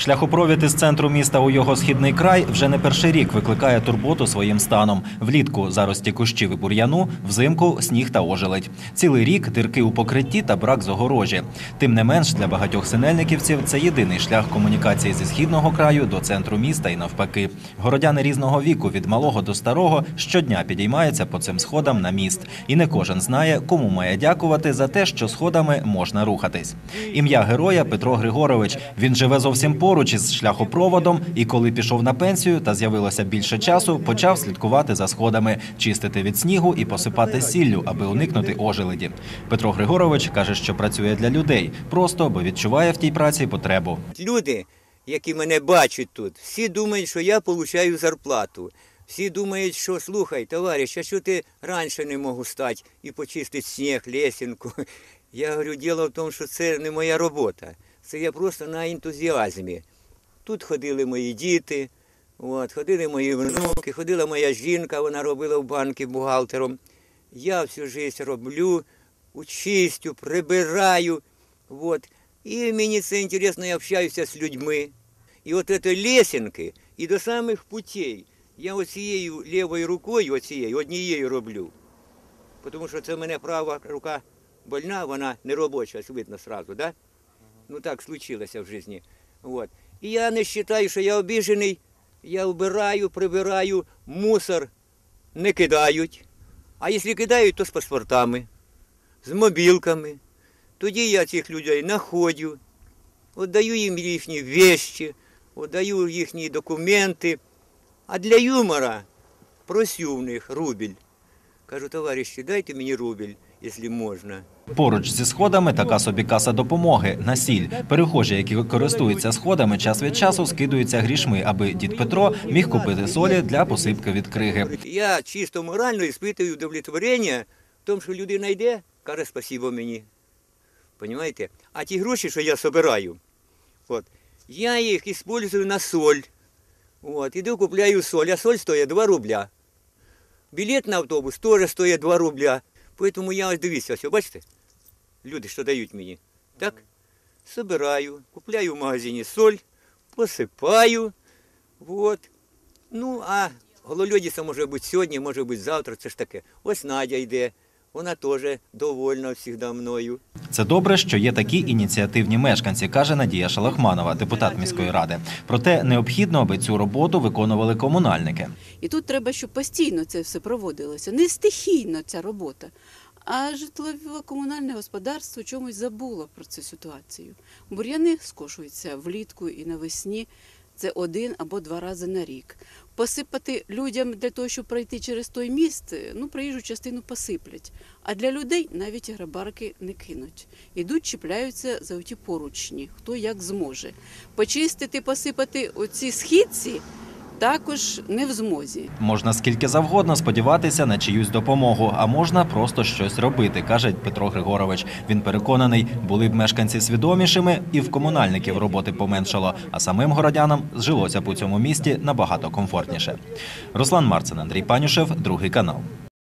Шляхопровід із центру міста у його східний край вже не перший рік викликає турботу своїм станом. Влітку зарості кущів і бур'яну, взимку сніг та ожеледь. Цілий рік дирки у покритті та брак загорожі. Тим не менш, для багатьох синельниківців це єдиний шлях комунікації зі східного краю до центру міста і навпаки. Городяни різного віку від малого до старого щодня підіймаються по цим сходам на міст. І не кожен знає, кому має дякувати за те, що сходами можна рухатись. Ім'я героя Петро Григорович. Він живе зовсім поруч із шляхопроводом, і коли пішов на пенсію та з'явилося більше часу, почав слідкувати за сходами, чистити від снігу і посипати сіллю, аби уникнути ожеледі. Петро Григорович каже, що працює для людей, просто бо відчуває в тій праці потребу. Люди, які мене бачать тут, всі думають, що я отримую зарплату. Всі думають, що слухай, товариш, а що ти раніше не можу стати і почистити сніг, лесінку. Я говорю, діло в тому, що це не моя робота. Це я просто на ентузіазмі. Тут ходили мої діти, от, ходили мої внуки, ходила моя жінка, вона робила в банки бухгалтером. Я всю життя роблю, чистю, прибираю. Вот. І мені це інтересно, я общаюся з людьми. І от ці лесенки, і до самих путей. Я оцією лівою рукою, оцією, однією роблю. Тому що це в мене права рука больна, вона не робоча, видно сразу, да? Ну так случилося в житті. Вот. І я не вважаю, що я обіжений. Я вбираю, прибираю, мусор не кидають. А якщо кидають, то з паспортами, з мобілками. Тоді я цих людей знаходжу, віддаю їм їхні вещі, віддаю їхні документи. А для юмора просю в них рубель. Кажу, товариші, дайте мені рубель, Якщо можна. Поруч зі сходами така собі каса допомоги на сіль. Перехожі, які користуються сходами, час від часу скидуються грішми, аби дід Петро міг купити солі для посипки від криги. Я чисто морально іспитую удовлетворення в тому, що людина йде, каже спасибо мені. Понимаєте? А ті гроші, що я збираю, от, я їх використовую на соль. От, іду купляю соль, а соль стоїть 2 рубля. Білет на автобус теж стоїть 2 рубля. Тому я ось дивіться, ось, бачите? Люди, що дають мені. Так? Собираю, купляю в магазині соль, посипаю. Вот. Ну, а гололедиця може бути сьогодні, може бути завтра, це ж таке. Ось Надя йде, вона теж довольна завжди мною. Це добре, що є такі ініціативні мешканці, каже Надія Шалахманова, депутат міської ради. Проте необхідно, аби цю роботу виконували комунальники. І тут треба, щоб постійно це все проводилося, не стихійно ця робота. А житлово-комунальне господарство чомусь забуло про цю ситуацію. Бур'яни скошуються влітку і навесні. Це один або два рази на рік. Посипати людям для того, щоб пройти через той міст, ну проїжджу частину посиплять. А для людей навіть грабарки не кинуть. Ідуть, чіпляються за оті поручні, хто як зможе. Почистити, посипати оці східці також не в змозі. Можна скільки завгодно сподіватися на чиюсь допомогу, а можна просто щось робити, каже Петро Григорович. Він переконаний, були б мешканці свідомішими, і в комунальників роботи поменшало, а самим городянам зжилося б у цьому місті набагато комфортніше. Руслан Марцин, Андрій Панюшев, другий канал.